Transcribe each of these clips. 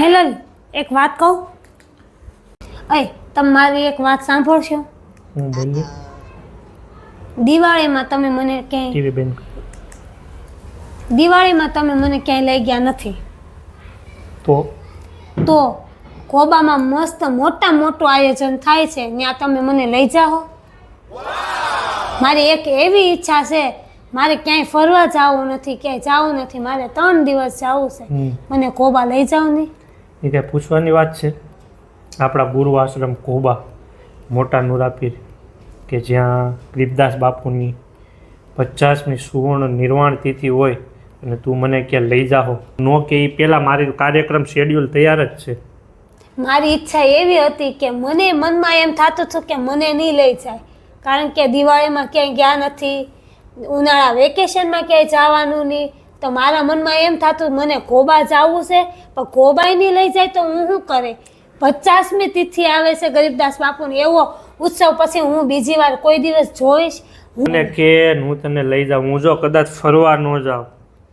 હેલલ એક વાત કહું? અય તમે મારી એક વાત સાંભળશો? હું બોલી દિવાળીમાં તમે મને ક્યાંય ટીવી દિવાળીમાં તમે મને ક્યાંય લઈ ગયા નથી. તો? તો કોબામાં મસ્ત મોટા મોટું આયોજન થાય છે ત્યાં તમે મને લઈ જાઓ. મારી એક એવી ઈચ્છા છે મારે ક્યાંય ફરવા જવું નથી ક્યાંય જવું નથી મારે ત્રણ દિવસ જવું છે. મને કોબા લઈ જાઓ નહીં એ કાંઈ પૂછવાની વાત છે. આપણા ગુરુ આશ્રમ કોબા, મોટા નુરાપીર, કે જ્યાં ગરીબદાસ બાપુની પચાસમી સુવર્ણ નિર્વાણ તિથિ હોય અને તું મને ક્યાં લઈ જાઓ નો કે એ પહેલાં મારી કાર્યક્રમ શેડ્યુલ તૈયાર જ છે. મારી ઈચ્છા એવી હતી કે મને મનમાં એમ થતું હતું કે મને નહીં લઈ જાય. કારણ કે દિવાળીમાં ક્યાંય ગયા નથી. ઉનાળા વેકેશનમાં ક્યાંય જવાનું નહીં. તો મારા મનમાં એમ થતું, મને કોબા જવું છે, પણ કોબાય નહીં લઈ જાય તો હું શું કરે? પચાસમી તિથિ આવે છે ગરીબદાસ બાપુનો. એવો ઉત્સવ પછી હું બીજી વાર કોઈ દિવસ જોઈશ. મને કે, હું તને લઈ જાઉં. હું જો કદાચ ફરવા ન જાઉં,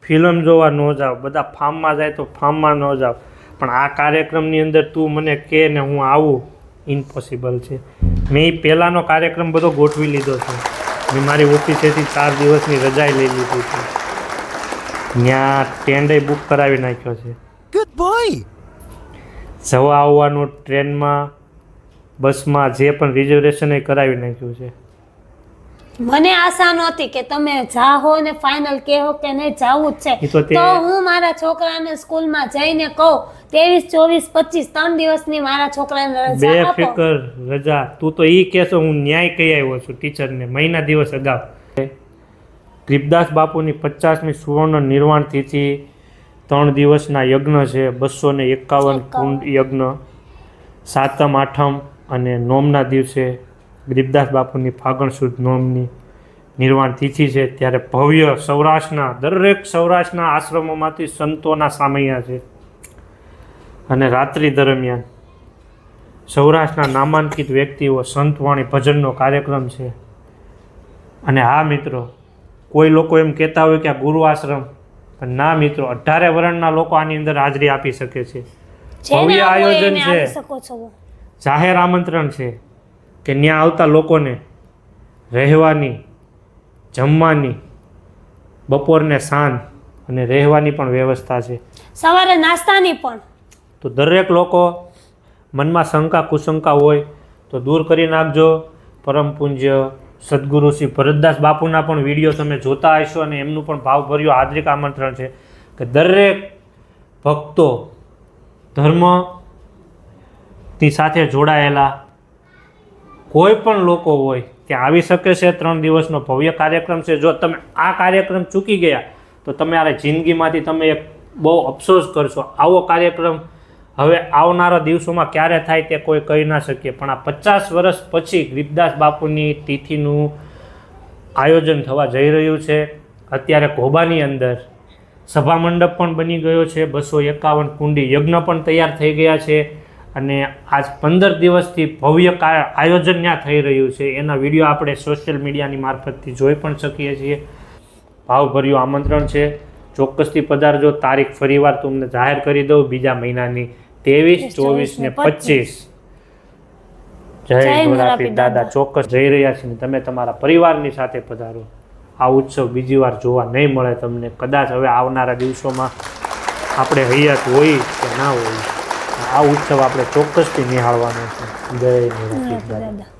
ફિલ્મ જોવા ન જાઉં, બધા ફાર્મમાં જાય તો ફાર્મમાં ન જાઉં. પણ આ કાર્યક્રમની અંદર તું મને કે ને હું આવું. ઇમ્પોસિબલ છે. મેં પહેલાંનો કાર્યક્રમ બધો ગોઠવી લીધો છે. મેં મારી ઓફિસેથી ચાર દિવસની રજાઈ લઈ લીધી છે. ત્યાં ટેન્ડે બુક કરાવી નાખ્યો છે. ગુડ બોય જવા આવવાનું ટ્રેનમાં બસમાં જે પણ રિઝર્વેશન એ કરાવી નાખ્યું છે. મને આશા નહોતી કે તમે જાહો ને ફાઇનલ કહો કે નહીં જાવું જ છે. તો હું મારા છોકરાને સ્કૂલમાં જઈને કહું ત્રેવીસ ચોવીસ પચીસ ત્રણ દિવસની મારા છોકરાને બે ફિકર રજા. તું તો એ કહેશો હું ન્યાય કહી આવ્યો છું ટીચરને મહિના દિવસ અગાઉ. ગરીબદાસ બાપુની પચાસમી સુવર્ણ નિર્વાણ તિથિ ત્રણ દિવસના યજ્ઞ છે. બસો ને એકાવન કુંડ યજ્ઞ. સાતમ આઠમ અને નોમના દિવસે ગરીબદાસ બાપુની ફાગણ સુદ નોમની નિર્વાણ તિથિ છે. ત્યારે ભવ્ય સૌરાષ્ટ્રના દરેક સૌરાષ્ટ્રના આશ્રમોમાંથી સંતોના સામૈયા છે. અને રાત્રિ દરમિયાન સૌરાષ્ટ્રના નામાંકિત વ્યક્તિઓ સંતવાણી ભજનનો કાર્યક્રમ છે. અને હા મિત્રો કોઈ લોકો એમ કહેતા હોય કે આ ગુરુ આશ્રમ. પણ ના મિત્રો અઢારે વર્ણના લોકો આની અંદર હાજરી આપી શકે છે. ભવ્ય આયોજન છો. જાહેર આમંત્રણ છે કે ત્યાં આવતા લોકોને રહેવાની જમવાની બપોરને સાંજ અને રહેવાની પણ વ્યવસ્થા છે. સવારે નાસ્તાની પણ. તો દરેક લોકો મનમાં શંકા કુશંકા હોય તો દૂર કરી નાખજો. પરમ પૂજ્ય સદગુરુ શ્રી ભરતદાસ બાપુના પણ વીડિયો તમે જોતા હશો અને એમનું પણ ભાવભર્યું હાર્દિક આમંત્રણ છે કે દરેક ભક્તો ધર્મની સાથે જોડાયેલા કોઈ પણ લોકો હોય ત્યાં આવી શકે છે ત્રણ દિવસનો ભવ્ય કાર્યક્રમ છે, જો તમે આ કાર્યક્રમ ચૂકી ગયા, તો તમે આ જિંદગીમાંથી તમે એક બહુ અફસોસ કરશો. આવો કાર્યક્રમ હવે આવનારા દિવસોમાં ક્યારે થાય તે કોઈ કહી ના શકીએ. પણ આ પચાસ વર્ષ પછી ગરીબદાસ બાપુની તિથિનું આયોજન થવા જઈ રહ્યું છે. અત્યારે ઘોબાની અંદર સભા મંડપ પણ બની ગયો છે. બસો એકાવન કુંડી યજ્ઞ પણ તૈયાર થઈ ગયા છે. અને આજ પંદર દિવસથી ભવ્ય આયોજન ત્યાં થઈ રહ્યું છે. એના વીડિયો આપણે સોશિયલ મીડિયાની મારફતથી જોઈ પણ શકીએ છીએ. ભાવભર્યું આમંત્રણ છે. ચોક્કસથી પધારજો. તારીખ ફરીવાર તમને જાહેર કરી દઉં. બીજા મહિનાની ત્રેવીસ ચોવીસ ને પચીસ. જય મોરાપીર દાદા. ચોક્કસ જઈ રહ્યા છીએ તમે તમારા પરિવારની સાથે પધારો. આ ઉત્સવ બીજી વાર જોવા નહીં મળે તમને. કદાચ હવે આવનારા દિવસોમાં આપણે હૈયાત હોય કે ના હોય. આ ઉત્સવ આપણે ચોક્કસથી નિહાળવાનો છે. જય દાદા. દાદા.